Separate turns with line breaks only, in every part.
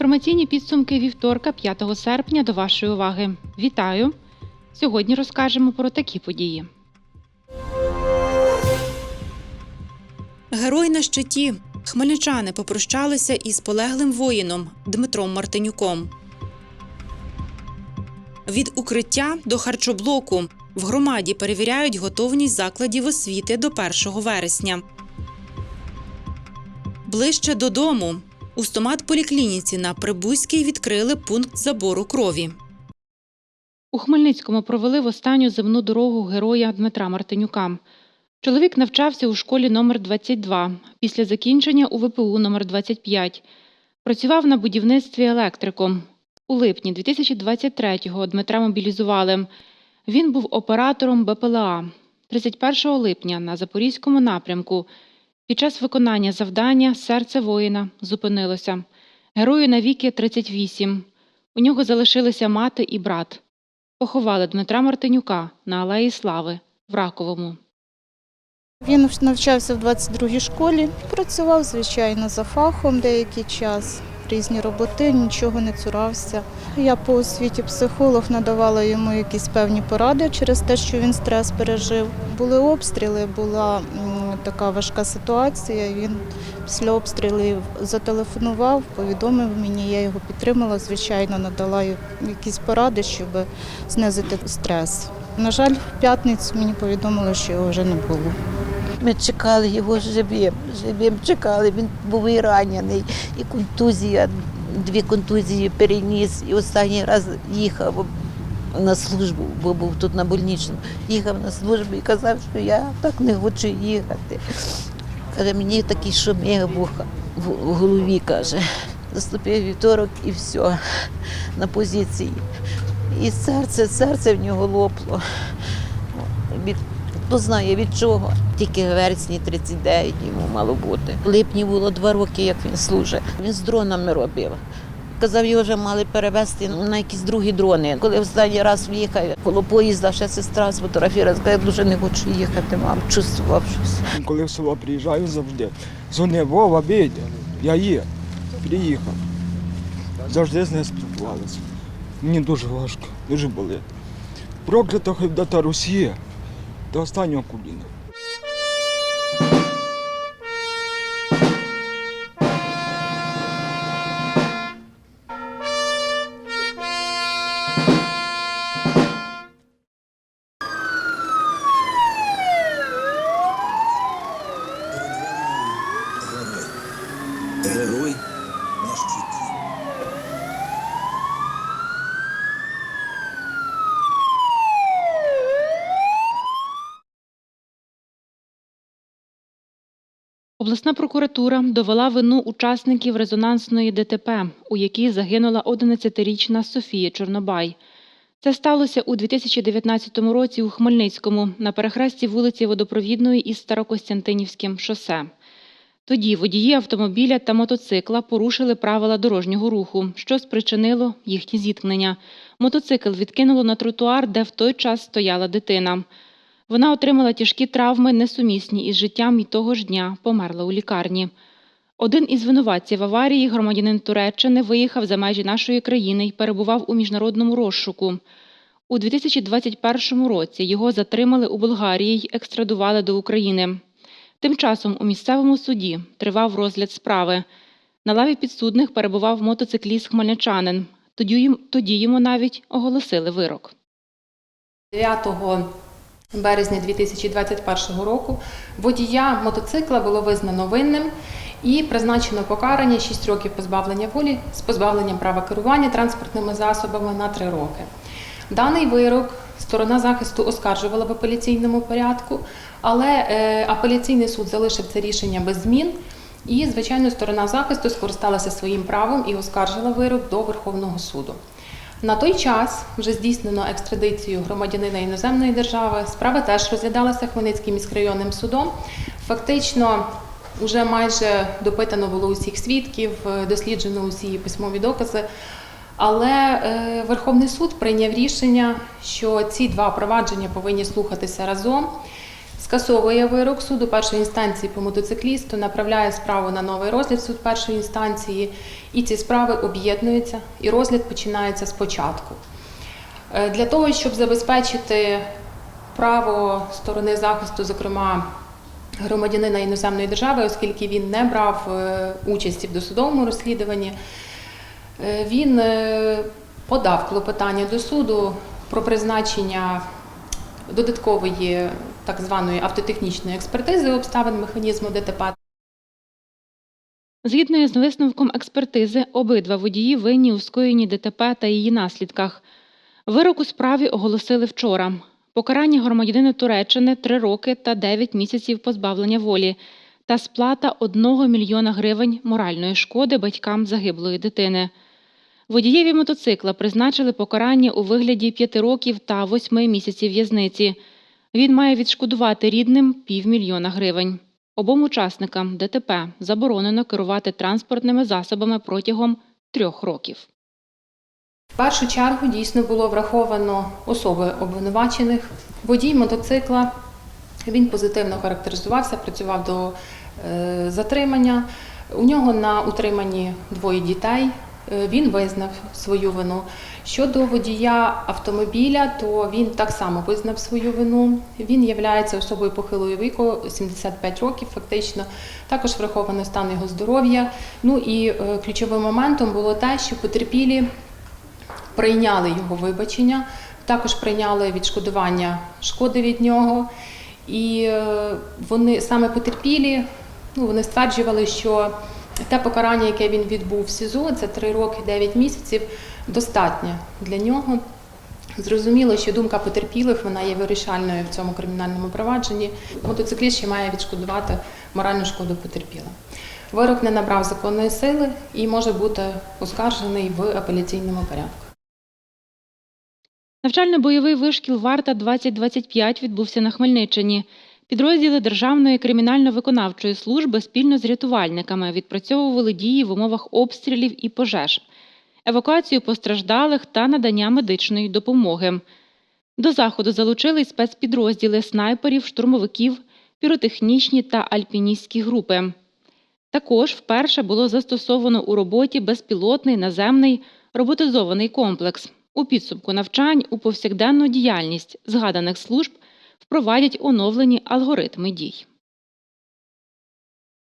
Інформаційні підсумки вівторка 5 серпня до вашої уваги. Вітаю! Сьогодні розкажемо про такі події.
Герой на щиті. Хмельничани попрощалися із полеглим воїном Дмитром Мартинюком. Від укриття до харчоблоку в громаді перевіряють готовність закладів освіти до 1 вересня. Ближче додому. У стомат-поліклініці на Прибузькій відкрили пункт забору крові.
У Хмельницькому провели в останню земну дорогу героя Дмитра Мартинюка. Чоловік навчався у школі номер 22 після закінчення у ВПУ номер 25 Працював на будівництві електриком. У липні 2023-го Дмитра мобілізували. Він був оператором БПЛА. 31 липня на Запорізькому напрямку під час виконання завдання серце воїна зупинилося. Герою навіки 38. У нього залишилися мати і брат. Поховали Дмитра Мартинюка на Алеї Слави в Раковому.
Він навчався в 22-й школі, працював, звичайно, за фахом деякий час, різні роботи, нічого не цурався. Я по освіті психолог надавала йому якісь певні поради через те, що він стрес пережив. Були обстріли, була така важка ситуація. Він після обстрілів зателефонував, повідомив мені, я його підтримала, звичайно, надала якісь поради, щоб знизити стрес. На жаль, в п'ятницю мені повідомили, що його вже не було.
Ми чекали його живим, живим чекали. Він був і ранений, і контузія, дві контузії переніс. І останній раз їхав на службу, бо був тут на больничному. Їхав на службу і казав, що я так не хочу їхати. Каже, мені такий вуха в голові, каже. Наступив вівторок і все, на позиції. І серце, серце в нього лопло. Від Хто знає від чого. Тільки вересні 39 йому мало бути. В липні було два роки, як він служить. Він з дронами робив. Казав, його вже мали перевезти на якісь другі дрони. Коли останній раз в'їхав коло поїзда, ще сестра сфотографувала, сказала, я дуже не хочу їхати, мам, чувствував щось.
Коли в село приїжджаю завжди, дзвони, Вова, Бідя, я є, приїхав. Завжди з нею спілкувалися. Мені дуже важко, дуже болить. Проклята хай та Росія до останнього коліна.
Обласна прокуратура довела вину учасників резонансної ДТП, у якій загинула 11-річна Софія Чорнобай. Це сталося у 2019 році у Хмельницькому на перехресті вулиці Водопровідної із Старокостянтинівським шосе. Тоді водії автомобіля та мотоцикла порушили правила дорожнього руху, що спричинило їхнє зіткнення. Мотоцикл відкинуло на тротуар, де в той час стояла дитина. Вона отримала тяжкі травми, несумісні із життям і того ж дня померла у лікарні. Один із винуватців аварії, громадянин Туреччини, виїхав за межі нашої країни і перебував у міжнародному розшуку. У 2021 році його затримали у Болгарії й екстрадували до України. Тим часом у місцевому суді тривав розгляд справи. На лаві підсудних перебував мотоцикліст хмельничанин. Тоді, йому навіть оголосили вирок.
9 березня 2021 року водія мотоцикла було визнано винним і призначено покарання 6 років позбавлення волі з позбавленням права керування транспортними засобами на 3 роки. Даний вирок сторона захисту оскаржувала в апеляційному порядку, але е, апеляційний суд залишив це рішення без змін. І, звичайно, сторона захисту скористалася своїм правом і оскаржила вирок до Верховного суду. На той час вже здійснено екстрадицію громадянина іноземної держави. Справа теж розглядалася Хмельницьким міськрайонним судом. Фактично, вже майже допитано було усіх свідків, досліджено усі письмові докази. Але е, Верховний суд прийняв рішення, що ці два провадження повинні слухатися разом. Скасовує вирок. Суду першої інстанції по мотоциклісту, направляє справу на новий розгляд. Суд першої інстанції, і ці справи об'єднуються, і розгляд починається спочатку. Е, Для того, щоб забезпечити право сторони захисту, зокрема громадянина іноземної держави, оскільки він не брав е, участі в досудовому розслідуванні, е, він подав клопотання до суду про призначення додаткової так званої автотехнічної експертизи обставин механізму ДТП
Згідно з висновком експертизи, обидва водії винні у скоєнні ДТП та її наслідках. Вирок у справі оголосили вчора. Покарання громадянина Туреччини 3 роки та 9 місяців позбавлення волі та сплата 1 мільйона гривень моральної шкоди батькам загиблої дитини. Водієві мотоцикла призначили покарання у вигляді 5 років та 8 місяців в'язниці. Він має відшкодувати рідним півмільйона гривень. Обом учасникам ДТП заборонено керувати транспортними засобами протягом трьох років.
В першу чергу дійсно було враховано особи обвинувачених. Водій мотоцикла він позитивно характеризувався, працював до е, затримання. У нього на утриманні двоє дітей. Е, Він визнав свою вину. Щодо водія автомобіля, то він так само визнав свою вину. Він є особою похилого віку, 75 років фактично. Також враховано стан його здоров'я. Ну і е, ключовим моментом було те, що потерпілі прийняли його вибачення, також прийняли відшкодування шкоди від нього. І е, вони саме потерпілі, ну, вони стверджували, що те покарання, яке він відбув в СІЗО, це 3 роки 9 місяців, достатнє для нього. Зрозуміло, що думка потерпілих вона є вирішальною в цьому кримінальному провадженні. Мотоцикліст ще має відшкодувати моральну шкоду потерпілим. Вирок не набрав законної сили і може бути оскаржений в апеляційному порядку.
Навчально-бойовий вишкіл Варта 2025 відбувся на Хмельниччині. Підрозділи Державної кримінально-виконавчої служби спільно з рятувальниками відпрацьовували дії в умовах обстрілів і пожеж, евакуацію постраждалих та надання медичної допомоги. До заходу залучили спецпідрозділи снайперів, штурмовиків, піротехнічні та альпіністські групи. Також вперше було застосовано у роботі безпілотний наземний роботизований комплекс. У підсумку навчань у повсякденну діяльність згаданих служб впровадять оновлені алгоритми дій.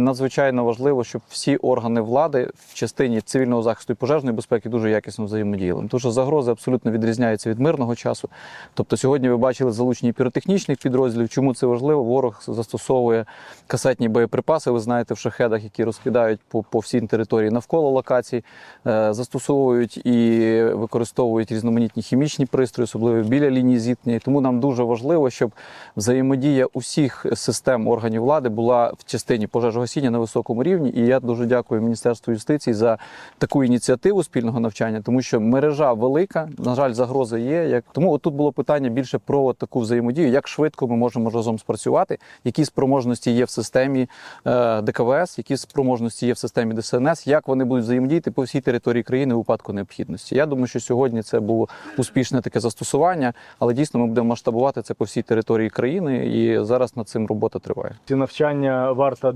Надзвичайно важливо, щоб всі органи влади в частині цивільного захисту і пожежної безпеки дуже якісно взаємодіяли. Тому що загрози абсолютно відрізняються від мирного часу. Тобто, сьогодні ви бачили залучення піротехнічних підрозділів. Чому це важливо? Ворог застосовує касетні боєприпаси. Ви знаєте, в шахедах, які розкидають по, по всій території навколо локацій, е, застосовують і використовують різноманітні хімічні пристрої, особливо біля лінії зіткнення. Тому нам дуже важливо, щоб взаємодія усіх систем органів влади була в частині пожежогасіння на високому рівні. І я дуже дякую Міністерству юстиції за таку ініціативу спільного навчання, тому що мережа велика. На жаль, загрози є. Як тому тут було питання більше про таку взаємодію, як швидко ми можемо разом спрацювати, які спроможності є в системі е, ДКВС, які спроможності є в системі ДСНС, як вони будуть взаємодіяти по всій території країни у випадку необхідності. Я думаю, що сьогодні це було успішне таке застосування, але дійсно ми будемо масштабувати це по всій території країни, і зараз над цим робота триває.
Ці навчання варта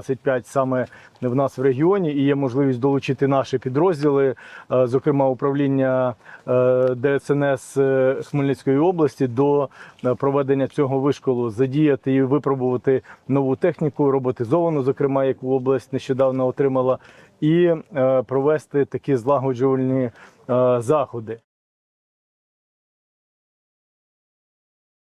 2025 саме в нас в регіоні, і є можливість долучити наші підрозділи, е, зокрема управління е, ДСНС е, Хмельницької області, до проведення цього вишколу, задіяти і випробувати нову техніку, роботизовану, зокрема, яку область нещодавно отримала, і провести такі злагоджувальні заходи.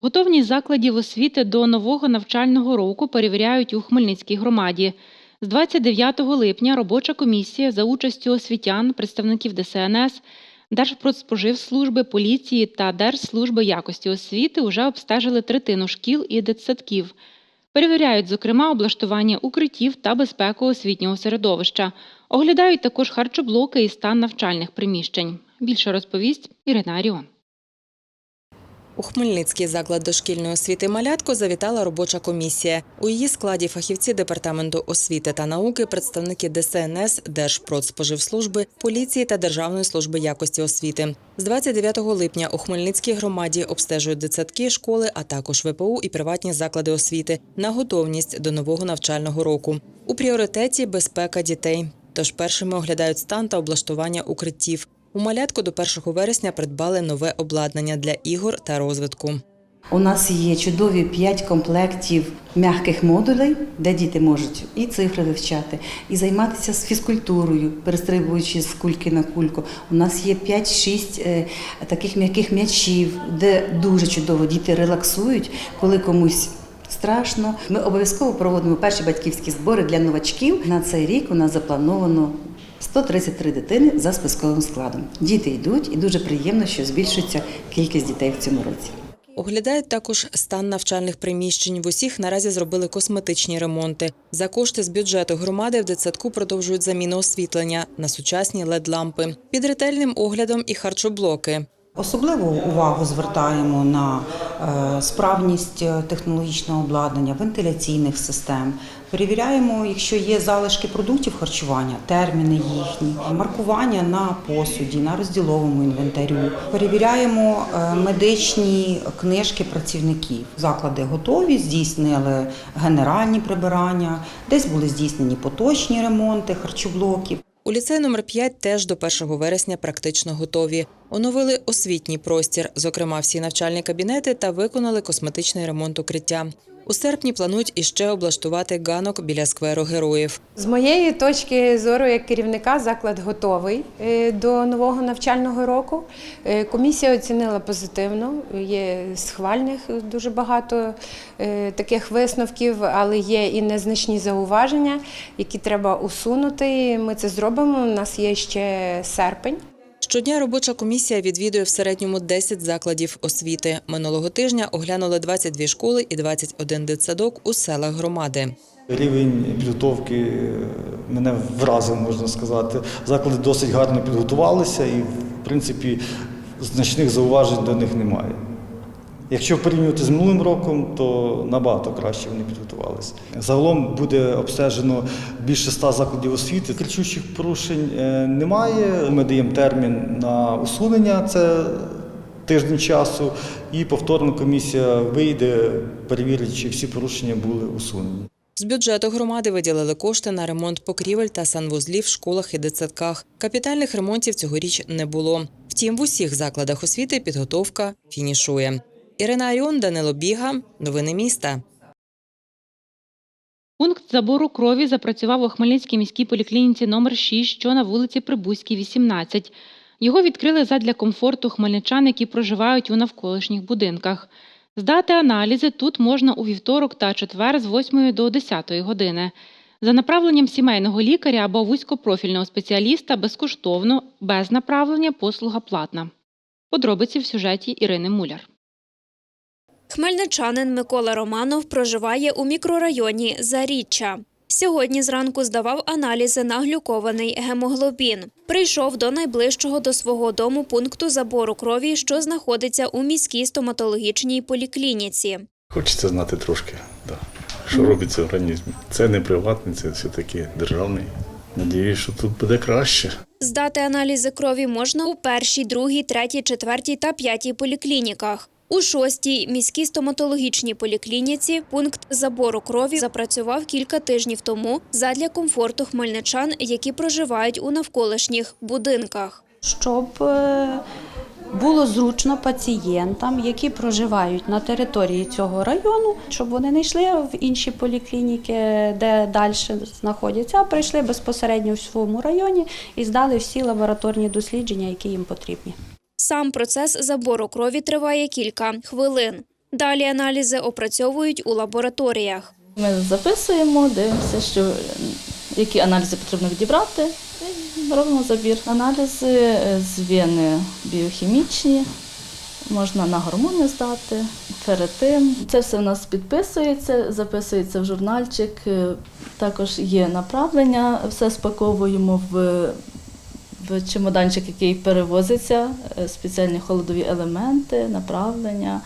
Готовність закладів освіти до нового навчального року перевіряють у Хмельницькій громаді. З 29 липня робоча комісія за участю освітян, представників ДСНС, Держпродспоживслужби, поліції та Держслужби якості освіти вже обстежили третину шкіл і дитсадків. Перевіряють, зокрема, облаштування укриттів та безпеку освітнього середовища. Оглядають також харчоблоки і стан навчальних приміщень. Більше розповість Ірина Аріон.
У Хмельницький заклад дошкільної освіти «Малятко» завітала робоча комісія. У її складі фахівці департаменту освіти та науки, представники ДСНС, Держпродспоживслужби, поліції та Державної служби якості освіти. З 29 липня у Хмельницькій громаді обстежують дитсадки, школи, а також ВПУ і приватні заклади освіти на готовність до нового навчального року. У пріоритеті безпека дітей. Тож першими оглядають стан та облаштування укриттів. У малятку до 1 вересня придбали нове обладнання для ігор та розвитку.
У нас є чудові 5 комплектів м'яких модулей, де діти можуть і цифри вивчати, і займатися з фізкультурою, перестрибуючи з кульки на кульку. У нас є 5-6 е, таких м'яких м'ячів, де дуже чудово діти релаксують, коли комусь. Страшно. Ми обов'язково проводимо перші батьківські збори для новачків. На цей рік у нас заплановано 133 дитини за списковим складом. Діти йдуть, і дуже приємно, що збільшується кількість дітей в цьому році.
Оглядають також стан навчальних приміщень. В усіх наразі зробили косметичні ремонти. За кошти з бюджету громади в дитсадку продовжують заміну освітлення на сучасні лед-лампи. Під ретельним оглядом і харчоблоки.
Особливу увагу звертаємо на е, справність е, технологічного обладнання, вентиляційних систем. Перевіряємо, якщо є залишки продуктів харчування, терміни їхні, маркування на посуді, на розділовому інвентарю. Перевіряємо е, медичні книжки працівників. Заклади готові, здійснили генеральні прибирання, десь були здійснені поточні ремонти харчоблоків.
У ліцеї номер 5 теж до 1 вересня практично готові. Оновили освітній простір, зокрема всі навчальні кабінети, та виконали косметичний ремонт укриття. У серпні планують іще облаштувати ганок біля скверу героїв.
З моєї точки зору, як керівника, заклад готовий е, до нового навчального року. Е, Комісія оцінила позитивно. Є схвальних дуже багато е, таких висновків, але є і незначні зауваження, які треба усунути. Ми це зробимо. У нас є ще серпень.
Щодня робоча комісія відвідує в середньому 10 закладів освіти. Минулого тижня оглянули 22 школи і 21 дитсадок у селах громади.
Рівень підготовки е, мене вразив, можна сказати. Заклади досить гарно підготувалися і, в принципі, значних зауважень до них немає. Якщо порівнювати з минулим роком, то набагато краще вони підготувалися. Загалом буде обстежено більше ста закладів освіти. Кричучих порушень е, немає. Ми даємо термін на усунення, це тиждень часу, і повторно комісія вийде, перевірить, чи всі порушення були усунені.
З бюджету громади виділили кошти на ремонт покрівель та санвузлів в школах і дитсадках. Капітальних ремонтів цьогоріч не було. Втім, в усіх закладах освіти підготовка фінішує. Ірина Аріон, Данило Біга. Новини міста.
Пункт забору крові запрацював у Хмельницькій міській поліклініці номер 6, що на вулиці Прибузькій, 18. Його відкрили задля комфорту хмельничан, які проживають у навколишніх будинках. Здати аналізи тут можна у вівторок та четвер з 8 до 10 години. За направленням сімейного лікаря або вузькопрофільного спеціаліста безкоштовно, без направлення послуга платна. Подробиці в сюжеті Ірини Муляр.
Хмельничанин Микола Романов проживає у мікрорайоні Заріччя. Сьогодні зранку здавав аналізи на глюкований гемоглобін. Прийшов до найближчого до свого дому пункту забору крові, що знаходиться у міській стоматологічній поліклініці.
Хочеться знати трошки, да, що робиться в організмі. Це не приватний, це все-таки державний. Надіюсь, що тут буде краще.
Здати аналізи крові можна у першій, другій, третій, четвертій та п'ятій поліклініках. У шостій міській стоматологічній поліклініці пункт забору крові запрацював кілька тижнів тому задля комфорту хмельничан, які проживають у навколишніх будинках.
щоб е, було зручно пацієнтам, які проживають на території цього району, щоб вони не йшли в інші поліклініки, де далі знаходяться, а прийшли безпосередньо в своєму районі і здали всі лабораторні дослідження, які їм потрібні.
Сам процес забору крові триває кілька хвилин. Далі аналізи опрацьовують у лабораторіях.
Ми записуємо, дивимося, що які аналізи потрібно відібрати. і Робимо забір. Аналізи е, з біохімічні, можна на гормони здати, ферритин. Це все в нас підписується, записується в журнальчик. е, Також є направлення, все спаковуємо в
в чемоданчик, який перевозиться, е, спеціальні холодові елементи, направлення.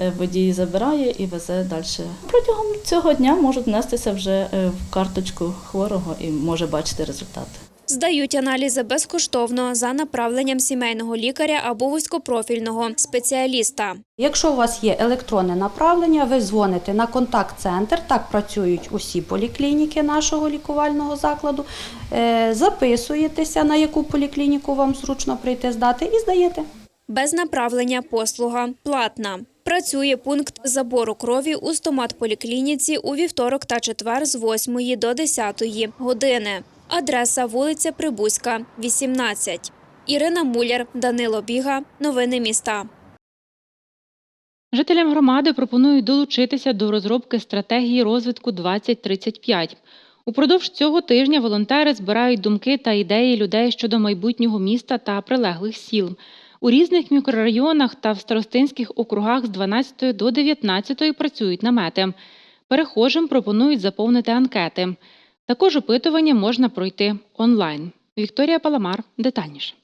Е, Водій забирає і везе далі. Протягом цього дня можуть внестися вже е, в карточку хворого і може бачити результати.
Здають аналізи безкоштовно за направленням сімейного лікаря або вузькопрофільного спеціаліста.
Якщо у вас є електронне направлення, ви дзвоните на контакт-центр, так працюють усі поліклініки нашого лікувального закладу, е, записуєтеся, на яку поліклініку вам зручно прийти здати, і здаєте.
Без направлення послуга платна. Працює пункт забору крові у стоматполіклініці у вівторок та четвер з 8 до 10 години. Адреса вулиця Прибузька, 18. Ірина Муляр, Данило Біга. Новини міста.
Жителям громади пропонують долучитися до розробки стратегії розвитку 2035. Упродовж цього тижня волонтери збирають думки та ідеї людей щодо майбутнього міста та прилеглих сіл. У різних мікрорайонах та в старостинських округах з 12 до 19 працюють намети. Перехожим пропонують заповнити анкети. Також опитування можна пройти онлайн. Вікторія Паламар детальніше.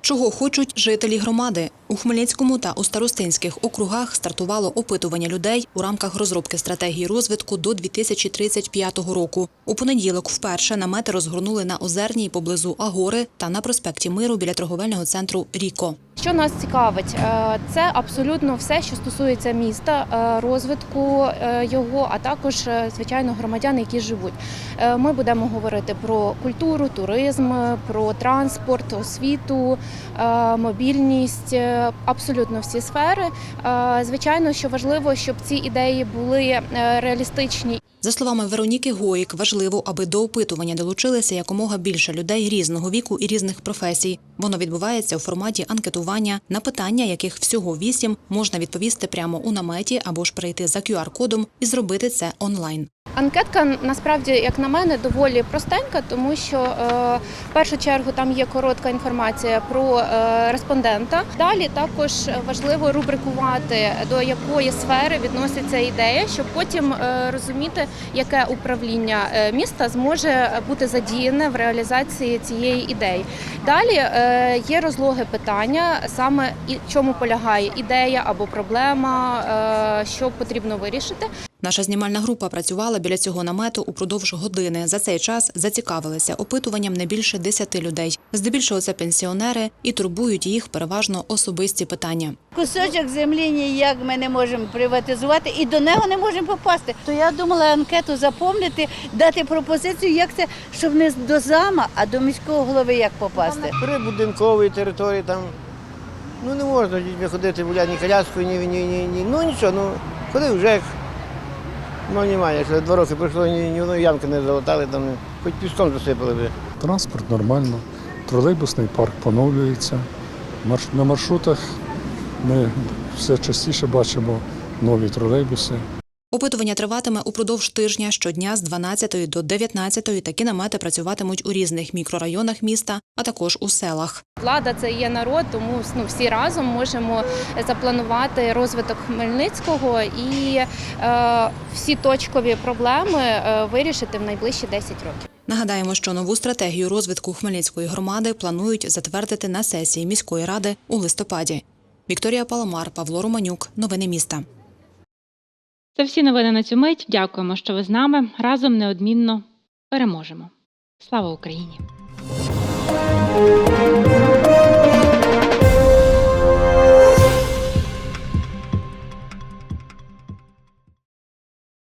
Чого хочуть жителі громади? У Хмельницькому та у старостинських округах стартувало опитування людей у рамках розробки стратегії розвитку до 2035 року. У понеділок вперше намети розгорнули на Озерній поблизу Агори та на проспекті Миру біля торговельного центру Ріко.
Що нас цікавить, Е, це абсолютно все, що стосується міста, е, розвитку е, його, а також звичайно громадян, які живуть. Ми будемо говорити про культуру, туризм, про транспорт, освіту, мобільність, абсолютно всі сфери. Звичайно, що важливо, щоб ці ідеї були реалістичні
За словами Вероніки Гоїк, важливо, аби до опитування долучилися якомога більше людей різного віку і різних професій. Воно відбувається у форматі анкетування, на питання, яких всього вісім, можна відповісти прямо у наметі або ж перейти за QR-кодом і зробити це онлайн.
Анкетка насправді, як на мене, доволі простенька, тому що е, в першу чергу там є коротка інформація про е, респондента. Далі також важливо рубрикувати до якої сфери відноситься ідея, щоб потім е, розуміти, яке управління міста зможе бути задіяне в реалізації цієї ідеї. Далі є розлоги питання, саме і чому полягає ідея або проблема, що потрібно вирішити.
Наша знімальна група працювала біля цього намету упродовж години. За цей час зацікавилися опитуванням не більше 10 людей. Здебільшого це пенсіонери і турбують їх переважно особисті питання.
Кусочок землі ніяк ми не можемо приватизувати і до нього не можемо попасти. То я думала анкету заповнити, дати пропозицію, як це, щоб не до зама, а до міського голови як попасти.
При будинковій території там ну не можна дітьми ходити гуляти ні коляскою, ні, ні, ні, ні. Ну нічого, ну ходив вже. Ну немає, якщо два роки пройшло, ні, ні одної ямки не залатали, там хоч піском засипали би.
Транспорт нормально, тролейбусний парк поновлюється. Марш- На маршрутах ми все частіше бачимо нові тролейбуси.
Опитування триватиме упродовж тижня щодня з 12 до 19. Такі намети працюватимуть у різних мікрорайонах міста, а також у селах.
Влада це є народ, тому ну, всі разом можемо запланувати розвиток Хмельницького і е, всі точкові проблеми е, вирішити в найближчі 10 років.
Нагадаємо, що нову стратегію розвитку Хмельницької громади планують затвердити на сесії міської ради у листопаді. Вікторія Паламар, Павло Романюк. Новини міста.
Це всі новини на цю мить. Дякуємо, що ви з нами. Разом неодмінно переможемо. Слава Україні!